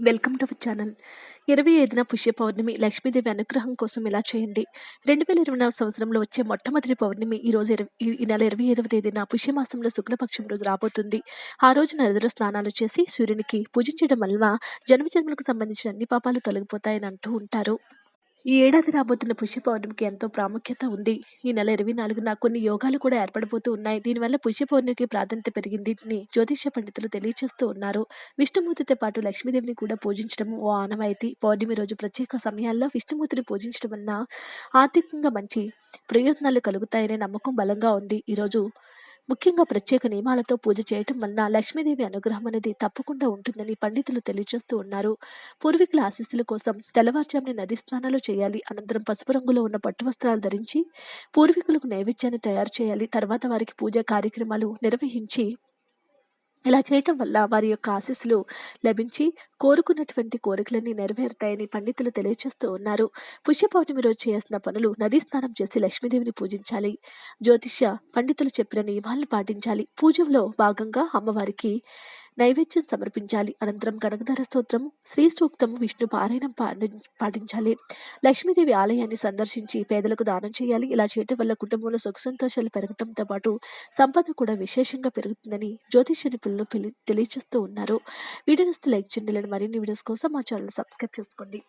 Welcome to our channel. ఇరవై ఐదున పుష్య పౌర్ణమి లక్ష్మీదేవి అనుగ్రహం కోసం ఇలా చేయండి? రెండు వేల ఇరవై నాలుగు సంవత్సరంలో వచ్చే మొట్టమొదటి పౌర్ణమి ఈ రోజు ఇరవై ఈ- నెల ఇరవై ఐదవ తేదీన పుష్యమాసంలో శుక్లపక్షం రోజు రాబోతుంది. ఆ రోజు నదిలో స్నానాలు చేసి సూర్యునికి పూజించడం వల్ల జన్మజన్మలకు సంబంధించిన అన్ని పాపాలు తొలగిపోతాయని అంటూ ఉంటారు. ఈ ఏడాది రాబోతున్న పుష్య పౌర్ణమికి ఎంతో ప్రాముఖ్యత ఉంది. ఈ నెల ఇరవై నాలుగున కొన్ని యోగాలు కూడా ఏర్పడిపోతూ ఉన్నాయి. దీనివల్ల పుష్య పౌర్ణమికి ప్రాధాన్యత పెరిగింది అని జ్యోతిష్య పండితులు తెలియజేస్తూ ఉన్నారు. విష్ణుమూర్తితో పాటు లక్ష్మీదేవిని కూడా పూజించడం ఓ ఆనవాయితీ. పౌర్ణమి రోజు ప్రత్యేక సమయాల్లో విష్ణుమూర్తిని పూజించడం వలన ఆర్థికంగా మంచి ప్రయోజనాలు కలుగుతాయనే నమ్మకం బలంగా ఉంది. ఈరోజు ముఖ్యంగా ప్రత్యేక నియమాలతో పూజ చేయటం వలన లక్ష్మీదేవి అనుగ్రహం అనేది తప్పకుండా ఉంటుందని పండితులు తెలియజేస్తూ ఉన్నారు. పూర్వీకుల ఆశీస్సుల కోసం తెల్లవారుజామున నది స్నానాలు చేయాలి. అనంతరం పసుపు రంగులో ఉన్న పట్టు వస్త్రాలు ధరించి పూర్వీకులకు నైవేద్యాన్ని తయారు చేయాలి. తర్వాత వారికి పూజా కార్యక్రమాలు నిర్వహించి ఇలా చేయటం వల్ల వారి యొక్క ఆశీస్సులు లభించి కోరుకున్నటువంటి కోరికలన్నీ నెరవేరుతాయని పండితులు తెలియజేస్తూ ఉన్నారు. పుష్య పౌర్ణమి రోజు చేయాల్సిన పనులు నదీ స్నానం చేసి లక్ష్మీదేవిని పూజించాలి. జ్యోతిష్య పండితులు చెప్పిన నియమాలను పాటించాలి. పూజలో భాగంగా అమ్మవారికి నైవేద్యం సమర్పించాలి. అనంతరం కనకధర స్తోత్రం శ్రీ సూక్తము విష్ణు పారాయణం పాటించాలి. లక్ష్మీదేవి ఆలయాన్ని సందర్శించి పేదలకు దానం చేయాలి. ఇలా చేయటం వల్ల కుటుంబంలో సుఖ సంతోషాలు పెరగటంతో పాటు సంపద కూడా విశేషంగా పెరుగుతుందని జ్యోతిష నిపుణులు తెలియజేస్తూ ఉన్నారు. వీడియోస్ లైక్ చేయండి. మరిన్ని వీడియోస్ కోసం మా ఛానల్ సబ్స్క్రైబ్ చేసుకోండి.